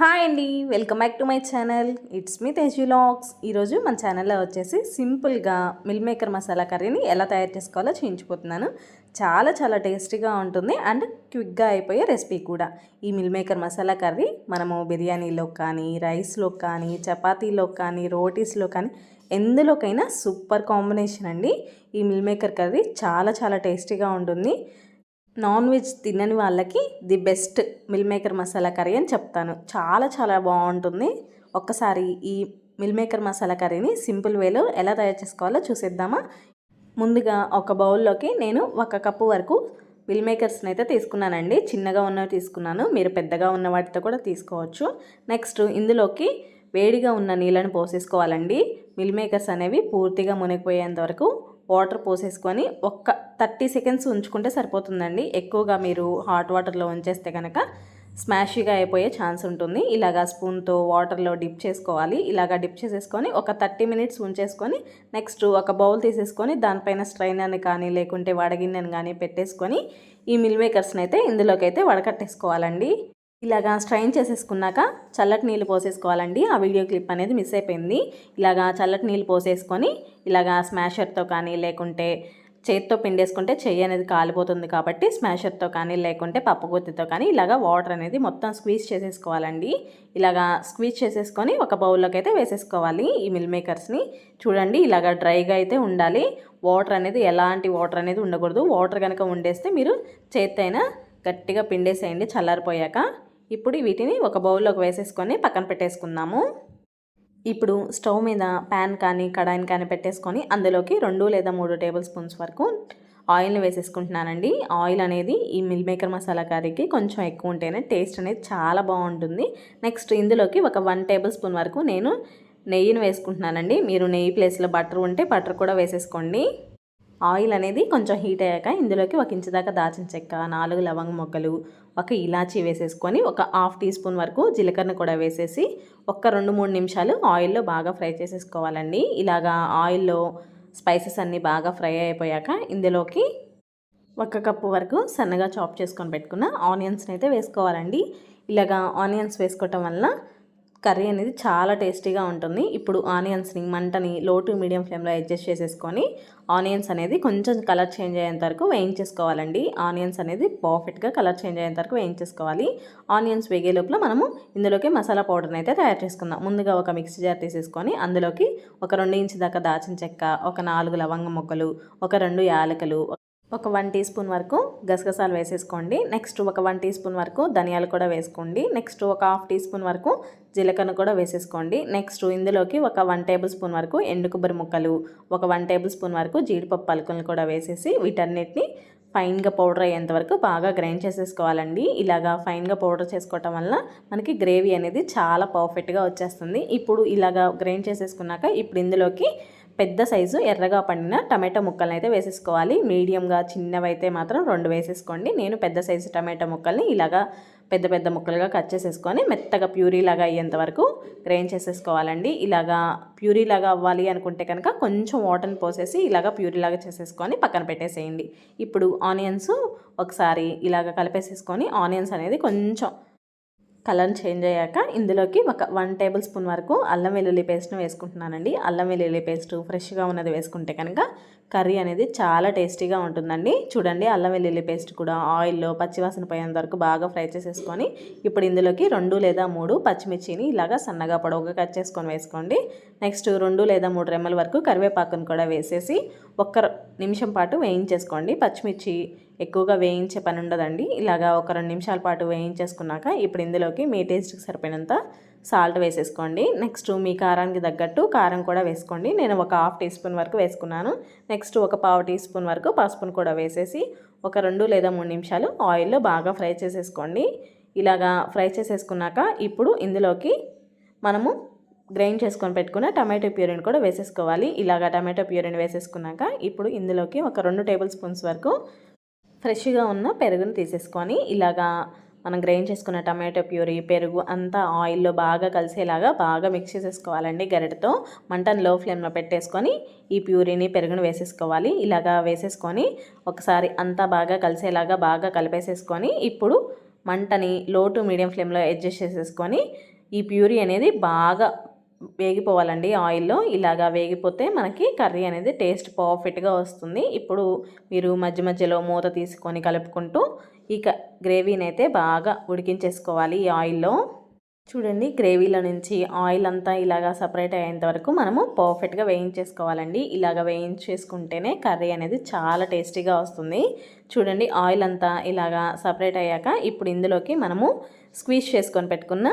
Hi అండి welcome back to my channel. It's me lakhs ఈరోజు మన ఛానల్లో వచ్చేసి సింపుల్గా మిల్ మేకర్ మసాలా కర్రీని ఎలా తయారు చేసుకోవాలో చూపించిపోతున్నాను చాలా చాలా టేస్టీగా ఉంటుంది అండ్ క్విక్గా అయిపోయే రెసిపీ కూడా. ఈ మిల్ మేకర్ మసాలా కర్రీ మనము బిర్యానీలో కానీ రైస్లో కానీ చపాతీలో కానీ రోటీస్లో కానీ ఎందులోకైనా సూపర్ కాంబినేషన్ అండి. ఈ మిల్ మేకర్ కర్రీ చాలా చాలా టేస్టీగా ఉంటుంది. నాన్ వెజ్ తినని వాళ్ళకి the best meal maker masala curry అని చెప్తాను. చాలా చాలా బాగుంటుంది. ఒక్కసారి ఈ మిల్ మేకర్ మసాలా కర్రీని సింపుల్ వేలో ఎలా తయారు చేసుకోవాలో చూసేద్దామా? ముందుగా ఒక బౌల్లోకి నేను ఒక కప్పు వరకు మిల్ మేకర్స్ని అయితే తీసుకున్నానండి. చిన్నగా ఉన్నవి తీసుకున్నాను. మీరు పెద్దగా ఉన్న వాటితో కూడా తీసుకోవచ్చు. నెక్స్ట్ ఇందులోకి వేడిగా ఉన్న నీళ్ళని పోసేసుకోవాలండి. మిల్ మేకర్స్ అనేవి పూర్తిగా మునిగిపోయేంత వరకు వాటర్ పోసేసుకొని ఒక్క థర్టీ సెకండ్స్ ఉంచుకుంటే సరిపోతుందండి. ఎక్కువగా మీరు హాట్ వాటర్లో ఉంచేస్తే కనుక స్మాషీగా అయిపోయే ఛాన్స్ ఉంటుంది. ఇలాగా స్పూన్తో వాటర్లో డిప్ చేసుకోవాలి. ఇలాగా డిప్ చేసేసుకొని ఒక థర్టీ మినిట్స్ ఉంచేసుకొని నెక్స్ట్ ఒక బౌల్ తీసేసుకొని దానిపైన స్ట్రైనర్ని కానీ లేకుంటే వడగిన్నెని కానీ పెట్టేసుకొని ఈ మిల్ మేకర్స్ని అయితే ఇందులోకి అయితే వడకట్టేసుకోవాలండి. ఇలాగా స్ట్రైన్ చేసేసుకున్నాక చల్లటి నీళ్ళు పోసేసుకోవాలండి. ఆ వీడియో క్లిప్ అనేది మిస్ అయిపోయింది. ఇలాగా చల్లటి నీళ్ళు పోసేసుకొని ఇలాగా స్మాషర్తో కానీ లేకుంటే చేతితో పిండేసుకుంటే చెయ్యి అనేది కాలిపోతుంది కాబట్టి స్మాషర్తో కానీ లేకుంటే పప్పుగుత్తితో కానీ ఇలాగా వాటర్ అనేది మొత్తం స్క్వీజ్ చేసేసుకోవాలండి. ఇలాగా స్క్వీజ్ చేసేసుకొని ఒక బౌల్లోకి అయితే వేసేసుకోవాలి ఈ మిల్ మేకర్స్ని. చూడండి ఇలాగా డ్రైగా అయితే ఉండాలి. వాటర్ అనేది ఎలాంటి వాటర్ అనేది ఉండకూడదు. వాటర్ కనుక ఉండేస్తే మీరు చేతి గట్టిగా పిండేసేయండి చల్లారిపోయాక. ఇప్పుడు వీటిని ఒక బౌల్లోకి వేసేసుకొని పక్కన పెట్టేసుకుందాము. ఇప్పుడు స్టవ్ మీద ప్యాన్ కానీ కడాయిని కానీ పెట్టేసుకొని అందులోకి రెండు లేదా మూడు టేబుల్ స్పూన్స్ వరకు ఆయిల్ని వేసేసుకుంటున్నానండి. ఆయిల్ అనేది ఈ మిల్ మేకర్ మసాలా కర్రీకి కొంచెం ఎక్కువ ఉంటేనే టేస్ట్ అనేది చాలా బాగుంటుంది. నెక్స్ట్ ఇందులోకి ఒక వన్ టేబుల్ స్పూన్ వరకు నేను నెయ్యిని వేసుకుంటున్నానండి. మీరు నెయ్యి ప్లేస్లో బటర్ ఉంటే బటర్ కూడా వేసేసుకోండి. ఆయిల్ అనేది కొంచెం హీట్ అయ్యాక ఇందులోకి ఒక ఇంచు దాకా దాచిన చెక్క నాలుగు లవంగ మొగ్గలు ఒక ఇలాచీ వేసేసుకొని ఒక హాఫ్ టీ స్పూన్ వరకు జీలకర్ర కూడా వేసేసి ఒక రెండు మూడు నిమిషాలు ఆయిల్లో బాగా ఫ్రై చేసేసుకోవాలండి. ఇలాగా ఆయిల్లో స్పైసెస్ అన్నీ బాగా ఫ్రై అయిపోయాక ఇందులోకి ఒక కప్పు వరకు సన్నగా చాప్ చేసుకొని పెట్టుకున్న ఆనియన్స్ని అయితే వేసుకోవాలండి. ఇలాగా ఆనియన్స్ వేసుకోవటం వల్ల కర్రీ అనేది చాలా టేస్టీగా ఉంటుంది. ఇప్పుడు ఆనియన్స్ని మంటని లో టు మీడియం ఫ్లేమ్లో అడ్జస్ట్ చేసేసుకొని ఆనియన్స్ అనేది కొంచెం కలర్ చేంజ్ అయ్యేంత వరకు వేయించేసుకోవాలండి. ఆనియన్స్ అనేది పర్ఫెక్ట్గా కలర్ చేంజ్ అయ్యేంత వరకు వేయించేసుకోవాలి. ఆనియన్స్ వేగే లోపల మనము ఇందులోకి మసాలా పౌడర్ని అయితే తయారు చేసుకుందాం. ముందుగా ఒక మిక్సీ జార్ తీసేసుకొని అందులోకి ఒక రెండు ఇంచు దాకా దాచిన చెక్క ఒక నాలుగు లవంగ మొక్కలు ఒక రెండు యాలకలు ఒక వన్ టీ స్పూన్ వరకు గసగసాలు వేసేసుకోండి. నెక్స్ట్ ఒక వన్ టీ స్పూన్ వరకు ధనియాలు కూడా వేసుకోండి. నెక్స్ట్ ఒక హాఫ్ టీ స్పూన్ వరకు జీలకర్ర కూడా వేసేసుకోండి. నెక్స్ట్ ఇందులోకి ఒక వన్ టేబుల్ స్పూన్ వరకు ఎండు కొబ్బరి ముక్కలు ఒక వన్ టేబుల్ స్పూన్ వరకు జీడిపప్పు పలుకులను కూడా వేసేసి వీటన్నిటిని ఫైన్గా పౌడర్ అయ్యేంత వరకు బాగా గ్రైండ్ చేసేసుకోవాలండి. ఇలాగా ఫైన్గా పౌడర్ చేసుకోవటం వల్ల మనకి గ్రేవీ అనేది చాలా పర్ఫెక్ట్గా వచ్చేస్తుంది. ఇప్పుడు ఇలాగా గ్రైండ్ చేసేసుకున్నాక ఇప్పుడు ఇందులోకి పెద్ద సైజు ఎర్రగా పండిన టమాటో ముక్కలను అయితే వేసేసుకోవాలి. మీడియంగా చిన్నవైతే మాత్రం రెండు వేసేసుకోండి. నేను పెద్ద సైజు టమాటో ముక్కల్ని ఇలాగా పెద్ద పెద్ద ముక్కలుగా కట్ చేసేసుకొని మెత్తగా ప్యూరీ లాగా అయ్యేంత వరకు గ్రైండ్ చేసేసుకోవాలండి. ఇలాగా ప్యూరీ లాగా అవ్వాలి అనుకుంటే కనుక కొంచెం వాటర్ని పోసేసి ఇలాగా ప్యూరీ లాగా చేసేసుకొని పక్కన పెట్టేసేయండి. ఇప్పుడు ఆనియన్స్ ఒకసారి ఇలాగ కలిపేసేసుకొని ఆనియన్స్ అనేది కొంచెం కలర్ చేంజ్ అయ్యాక ఇందులోకి ఒక వన్ టేబుల్ స్పూన్ వరకు అల్లం వెల్లుల్లి పేస్ట్ను వేసుకుంటున్నానండి. అల్లం వెల్లుల్లి పేస్ట్ ఫ్రెష్గా ఉన్నది వేసుకుంటే కనుక కర్రీ అనేది చాలా టేస్టీగా ఉంటుందండి. చూడండి అల్లం వెల్లుల్లి పేస్ట్ కూడా ఆయిల్లో పచ్చివాసన పోయేంత వరకు బాగా ఫ్రై చేసేసుకొని ఇప్పుడు ఇందులోకి రెండు లేదా మూడు పచ్చిమిర్చిని ఇలాగా సన్నగా పొడవుగా కట్ చేసుకొని వేసుకోండి. నెక్స్ట్ రెండు లేదా మూడు రెమ్మల వరకు కరివేపాకును కూడా వేసేసి ఒక్క నిమిషం పాటు వేయించేసుకోండి. పచ్చిమిర్చి ఎక్కువగా వేయించే పని ఉండదండి ఇలాగా ఒక రెండు నిమిషాల పాటు వేయించేసుకున్నాక ఇప్పుడు ఇందులోకి మీ టేస్ట్కి సరిపోయినంత సాల్ట్ వేసేసుకోండి. నెక్స్ట్ మీ కారానికి తగ్గట్టు కారం కూడా వేసుకోండి. నేను ఒక హాఫ్ టీ స్పూన్ వరకు వేసుకున్నాను. నెక్స్ట్ ఒక పావు టీ స్పూన్ వరకు పసుపును కూడా వేసేసి ఒక రెండు లేదా మూడు నిమిషాలు ఆయిల్లో బాగా ఫ్రై చేసేసుకోండి. ఇలాగా ఫ్రై చేసేసుకున్నాక ఇప్పుడు ఇందులోకి మనము గ్రైండ్ చేసుకొని పెట్టుకున్న టమాటో ప్యూరిని కూడా వేసేసుకోవాలి. ఇలాగా టమాటో ప్యూరిని వేసేసుకున్నాక ఇప్పుడు ఇందులోకి ఒక రెండు టేబుల్ స్పూన్స్ వరకు ఫ్రెష్గా ఉన్న పెరుగుని తీసేసుకొని ఇలాగా మనం గ్రైండ్ చేసుకున్న టమాటో ప్యూరీ పెరుగు అంతా ఆయిల్లో బాగా కలిసేలాగా బాగా మిక్స్ చేసేసుకోవాలండి గరిటతో. మంటను లో ఫ్లేమ్లో పెట్టేసుకొని ఈ ప్యూరీని పెరుగుని వేసేసుకోవాలి. ఇలాగా వేసేసుకొని ఒకసారి అంతా బాగా కలిసేలాగా బాగా కలిపేసేసుకొని ఇప్పుడు మంటని లో టు మీడియం ఫ్లేమ్లో అడ్జస్ట్ చేసేసుకొని ఈ ప్యూరీ అనేది బాగా వేగిపోవాలండి ఆయిల్లో. ఇలాగా వేగిపోతే మనకి కర్రీ అనేది టేస్ట్ పర్ఫెక్ట్గా వస్తుంది. ఇప్పుడు మీరు మధ్య మధ్యలో మూత తీసుకొని కలుపుకుంటూ ఇక గ్రేవీని అయితే బాగా ఉడికించేసుకోవాలి ఈ ఆయిల్లో. చూడండి గ్రేవీలో నుంచి ఆయిల్ అంతా ఇలాగా సపరేట్ అయ్యేంత వరకు మనము పర్ఫెక్ట్గా వేయించేసుకోవాలండి. ఇలాగ వేయించేసుకుంటేనే కర్రీ అనేది చాలా టేస్టీగా వస్తుంది. చూడండి ఆయిల్ అంతా ఇలాగా సపరేట్ అయ్యాక ఇప్పుడు ఇందులోకి మనము స్క్వీజ్ చేసుకొని పెట్టుకున్న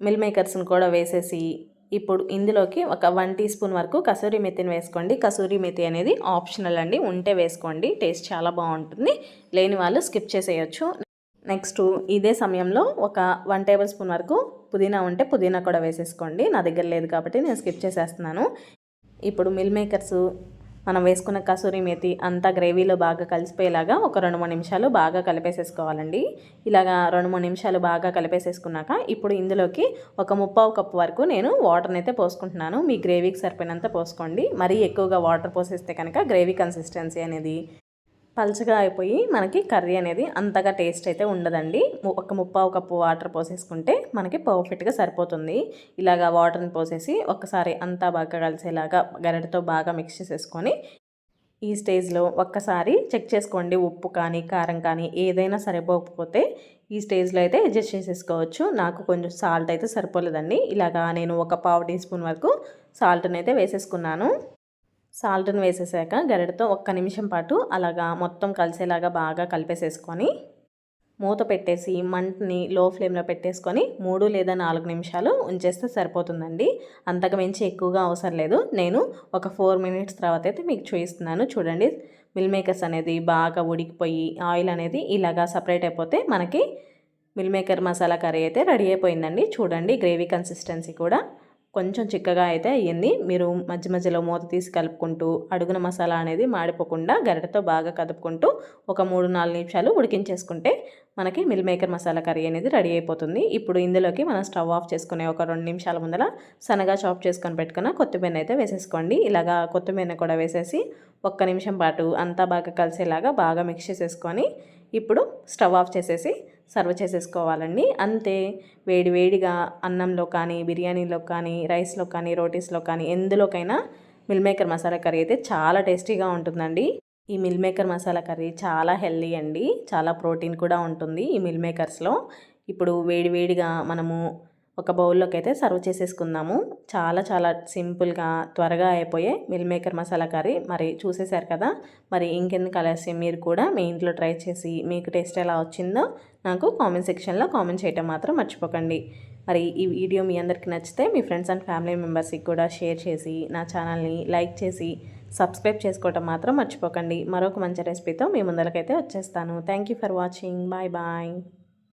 మిల్ మేకర్స్ని కూడా వేసేసి ఇప్పుడు ఇందులోకి ఒక వన్ టీ స్పూన్ వరకు కసూరి మెతిని వేసుకోండి. కసూరి మెతి అనేది ఆప్షనల్ అండి. ఉంటే వేసుకోండి. టేస్ట్ చాలా బాగుంటుంది. లేని వాళ్ళు స్కిప్ చేసేయచ్చు. నెక్స్ట్ ఇదే సమయంలో ఒక వన్ టేబుల్ స్పూన్ వరకు పుదీనా ఉంటే పుదీనా కూడా వేసేసుకోండి. నా దగ్గర లేదు కాబట్టి నేను స్కిప్ చేసేస్తున్నాను. ఇప్పుడు మిల్ మేకర్స్ మనం వేసుకున్న కసూరి మేతి అంతా గ్రేవీలో బాగా కలిసిపోయేలాగా ఒక రెండు మూడు నిమిషాలు బాగా కలిపేసేసుకోవాలండి. ఇలాగా రెండు మూడు నిమిషాలు బాగా కలిపేసేసుకున్నాక ఇప్పుడు ఇందులోకి ఒక ముప్పావు కప్పు వరకు నేను వాటర్ని అయితే పోసుకుంటున్నాను. మీ గ్రేవీకి సరిపోయినంత పోసుకోండి. మరీ ఎక్కువగా వాటర్ పోసేస్తే కనుక గ్రేవీ కన్సిస్టెన్సీ అనేది పల్చగా అయిపోయి మనకి కర్రీ అనేది అంతగా టేస్ట్ అయితే ఉండదండి. ఒక ముప్పావు కప్పు వాటర్ పోసేసుకుంటే మనకి పర్ఫెక్ట్గా సరిపోతుంది. ఇలాగా వాటర్ని పోసేసి ఒకసారి అంతా బాగా కలిసేలాగా గరిటతో బాగా మిక్స్ చేసేసుకొని ఈ స్టేజ్లో ఒక్కసారి చెక్ చేసుకోండి. ఉప్పు కానీ కారం కానీ ఏదైనా సరిపోకపోతే ఈ స్టేజ్లో అయితే అడ్జస్ట్ చేసేసుకోవచ్చు. నాకు కొంచెం సాల్ట్ అయితే సరిపోలేదండి. ఇలాగా నేను ఒక పావు టీ స్పూన్ వరకు సాల్ట్ని అయితే వేసేసుకున్నాను. సాల్ట్ని వేసేసాక గరిటతో ఒక్క నిమిషం పాటు అలాగా మొత్తం కలిసేలాగా బాగా కలిపేసేసుకొని మూత పెట్టేసి మంటని లో ఫ్లేమ్లో పెట్టేసుకొని మూడు లేదా నాలుగు నిమిషాలు ఉంచేస్తే సరిపోతుందండి. అంతకు మించి ఎక్కువగా అవసరం లేదు. నేను ఒక ఫోర్ మినిట్స్ తర్వాత అయితే మీకు చూపిస్తున్నాను. చూడండి మిల్ మేకర్స్ అనేది బాగా ఉడికిపోయి ఆయిల్ అనేది ఇలాగా సపరేట్ అయిపోతే మనకి మిల్ మేకర్ మసాలా కర్రీ అయితే రెడీ అయిపోయిందండి. చూడండి గ్రేవీ కన్సిస్టెన్సీ కూడా. కొంచెం చిక్కగా అయితే అయ్యింది. మీరు మధ్య మధ్యలో మూత తీసి కలుపుకుంటూ అడుగున మసాలా అనేది మాడిపోకుండా గరిటతో బాగా కదుపుకుంటూ ఒక మూడు నాలుగు నిమిషాలు ఉడికించేసుకుంటే మనకి మిల్ మేకర్ మసాలా కర్రీ అనేది రెడీ అయిపోతుంది. ఇప్పుడు ఇందులోకి మనం స్టవ్ ఆఫ్ చేసుకునే ఒక రెండు నిమిషాల ముందర సన్నగా చాప్ చేసుకొని పెట్టుకున్న కొత్తిమీర అయితే వేసేసుకోండి. ఇలాగా కొత్తిమీర కూడా వేసేసి ఒక్క నిమిషం పాటు అంతా బాగా కలిసేలాగా బాగా మిక్స్ చేసేసుకొని ఇప్పుడు స్టవ్ ఆఫ్ చేసేసి సర్వ్ చేసేసుకోవాలండి. అంతే వేడి వేడిగా అన్నంలో కానీ బిర్యానీలో కానీ రైస్లో కానీ రోటీస్లో కానీ ఎందులోకైనా మిల్ మేకర్ మసాలా కర్రీ అయితే చాలా టేస్టీగా ఉంటుందండి. ఈ మిల్ మేకర్ మసాలా కర్రీ చాలా హెల్దీ అండి. చాలా ప్రోటీన్ కూడా ఉంటుంది ఈ మిల్ మేకర్స్లో. ఇప్పుడు వేడి వేడిగా మనము ఒక బౌల్లోకి అయితే సర్వ్ చేసేసుకుందాము. చాలా చాలా సింపుల్గా త్వరగా అయిపోయే మిల్ మేకర్ మసాలా కర్రీ మరి చూసేశారు కదా? మరి ఇంకెందుకు ఆలస్యం? మీరు కూడా మీ ఇంట్లో ట్రై చేసి మీకు టేస్ట్ ఎలా వచ్చిందో నాకు కామెంట్ సెక్షన్లో కామెంట్ చేయటం మాత్రం మర్చిపోకండి. మరి ఈ వీడియో మీ అందరికీ నచ్చితే మీ ఫ్రెండ్స్ అండ్ ఫ్యామిలీ మెంబర్స్కి కూడా షేర్ చేసి నా ఛానల్ని లైక్ చేసి సబ్స్క్రైబ్ చేసుకోవటం మాత్రం మర్చిపోకండి. మరొక మంచి రెసిపీతో మీ ముందరకైతే వచ్చేస్తాను. Thank for watching. Bye bye.